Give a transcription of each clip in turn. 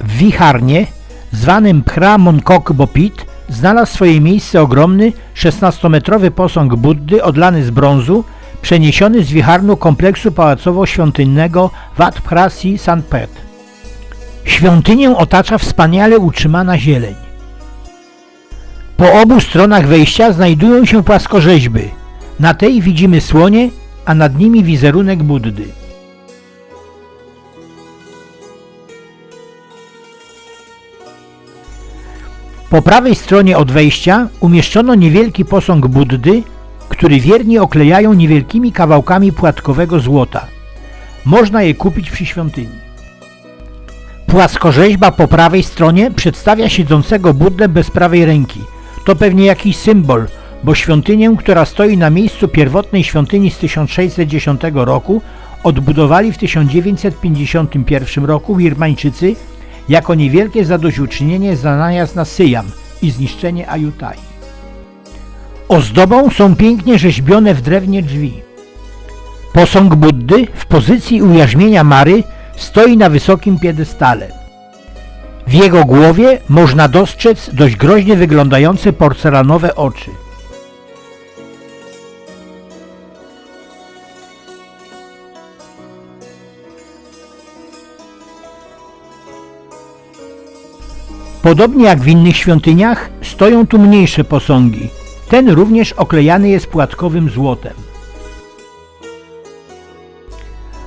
W Wicharnie, zwanym Phra Mongkok Bopit, znalazł swoje miejsce ogromny 16-metrowy posąg Buddy odlany z brązu, przeniesiony z wicharnu kompleksu pałacowo-świątynnego Wat Phra Si Sanpet. Świątynię otacza wspaniale utrzymana zieleń. Po obu stronach wejścia znajdują się płaskorzeźby. Na tej widzimy słonie, a nad nimi wizerunek Buddy. Po prawej stronie od wejścia umieszczono niewielki posąg Buddy, który wierni oklejają niewielkimi kawałkami płatkowego złota. Można je kupić przy świątyni. Płaskorzeźba po prawej stronie przedstawia siedzącego Buddę bez prawej ręki. To pewnie jakiś symbol, bo świątynię, która stoi na miejscu pierwotnej świątyni z 1610 roku, odbudowali w 1951 roku Birmańczycy jako niewielkie zadośćuczynienie za najazd na Syjam i zniszczenie Ajutai. Ozdobą są pięknie rzeźbione w drewnie drzwi. Posąg Buddy w pozycji ujarzmienia Mary stoi na wysokim piedestale. W jego głowie można dostrzec dość groźnie wyglądające porcelanowe oczy. Podobnie jak w innych świątyniach, stoją tu mniejsze posągi. Ten również oklejany jest płatkowym złotem.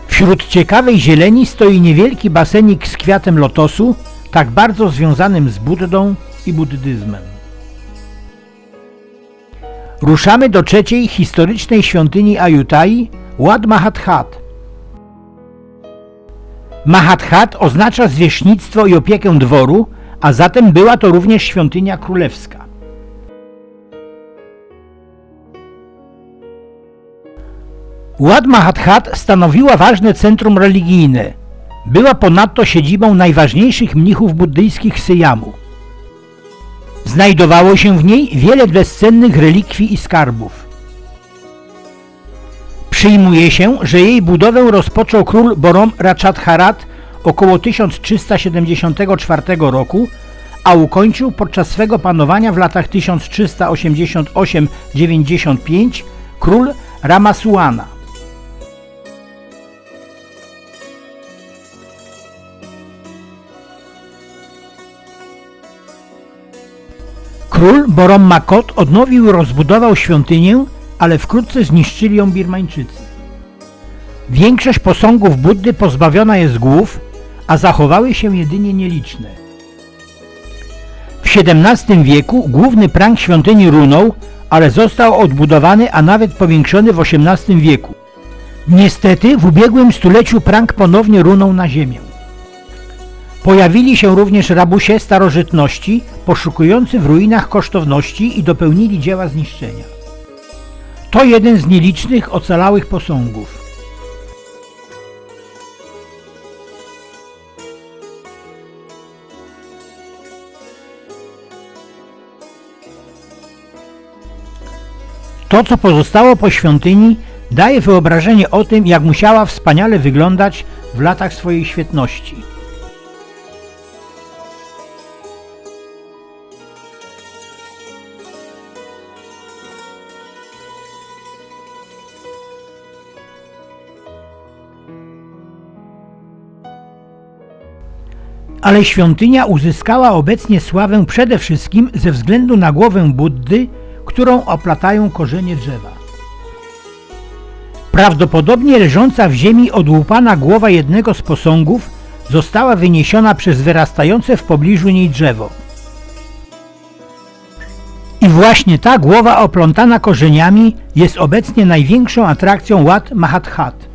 Wśród ciekawej zieleni stoi niewielki basenik z kwiatem lotosu, tak bardzo związanym z Buddą i buddyzmem. Ruszamy do trzeciej historycznej świątyni Ajutai, Wat Mahathat. Mahathat oznacza zwierzchnictwo i opiekę dworu, a zatem była to również świątynia królewska. Wat Mahathat stanowiła ważne centrum religijne. Była ponadto siedzibą najważniejszych mnichów buddyjskich Syjamu. Znajdowało się w niej wiele bezcennych relikwii i skarbów. Przyjmuje się, że jej budowę rozpoczął król Borom Ratchatharat około 1374 roku, a ukończył podczas swego panowania w latach 1388-95 król Ramasuana. Król Borom Makot odnowił i rozbudował świątynię, ale wkrótce zniszczyli ją Birmańczycy. Większość posągów Buddy pozbawiona jest głów, a zachowały się jedynie nieliczne. W XVII wieku główny prank świątyni runął, ale został odbudowany, a nawet powiększony w XVIII wieku. Niestety w ubiegłym stuleciu prank ponownie runął na ziemię. Pojawili się również rabusie starożytności, poszukujący w ruinach kosztowności i dopełnili dzieła zniszczenia. To jeden z nielicznych ocalałych posągów. To, co pozostało po świątyni, daje wyobrażenie o tym, jak musiała wspaniale wyglądać w latach swojej świetności. Ale świątynia uzyskała obecnie sławę przede wszystkim ze względu na głowę Buddy, którą oplatają korzenie drzewa. Prawdopodobnie leżąca w ziemi odłupana głowa jednego z posągów została wyniesiona przez wyrastające w pobliżu niej drzewo. I właśnie ta głowa oplątana korzeniami jest obecnie największą atrakcją Wat Mahathat.